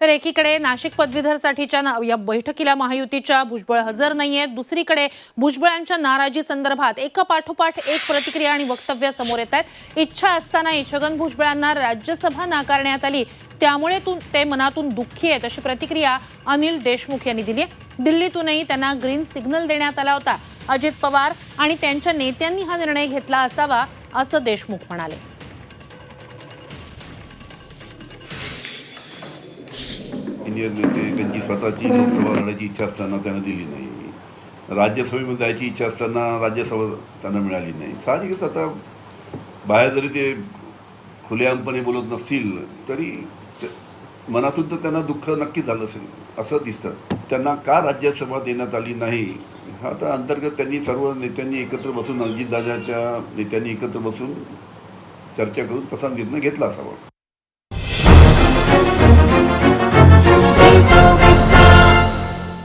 तर एकीकडे नाशिक पदवीधरसाठीच्या ना- या बैठकीला महायुतीच्या भुजबळ हजर नाही आहेत दुसरीकडे भुजबळांच्या नाराजी संदर्भात एका पाठोपाठ एक प्रतिक्रिया आणि वक्तव्य समोर येत आहेत. इच्छा असतानाही छगन भुजबळांना राज्यसभा नाकारण्यात आली. त्यामुळे तू ते मनातून दुःखी आहेत अशी प्रतिक्रिया अनिल देशमुख यांनी दिली आहे. दिल्लीतूनही त्यांना ग्रीन सिग्नल देण्यात आला होता. अजित पवार आणि त्यांच्या नेत्यांनी हा निर्णय घेतला असावा असं देशमुख म्हणाले. सिनियर नेते त्यांची स्वतःची लोकसभा लढायची इच्छा असताना त्यांना दिली नाही. राज्यसभेमध्ये जायची इच्छा असताना राज्यसभा त्यांना मिळाली नाही. साहजिकच आता बाहेर जरी ते खुलेआमपणे बोलत नसतील तरी मनातून तर त्यांना दुःख नक्की झालं असेल असं दिसतं. त्यांना का राज्यसभा देण्यात आली नाही? हा आता अंतर्गत त्यांनी सर्व नेत्यांनी एकत्र बसून अजितदादाच्या नेत्यांनी एकत्र बसून चर्चा करून तसा निर्णय घेतला असावा.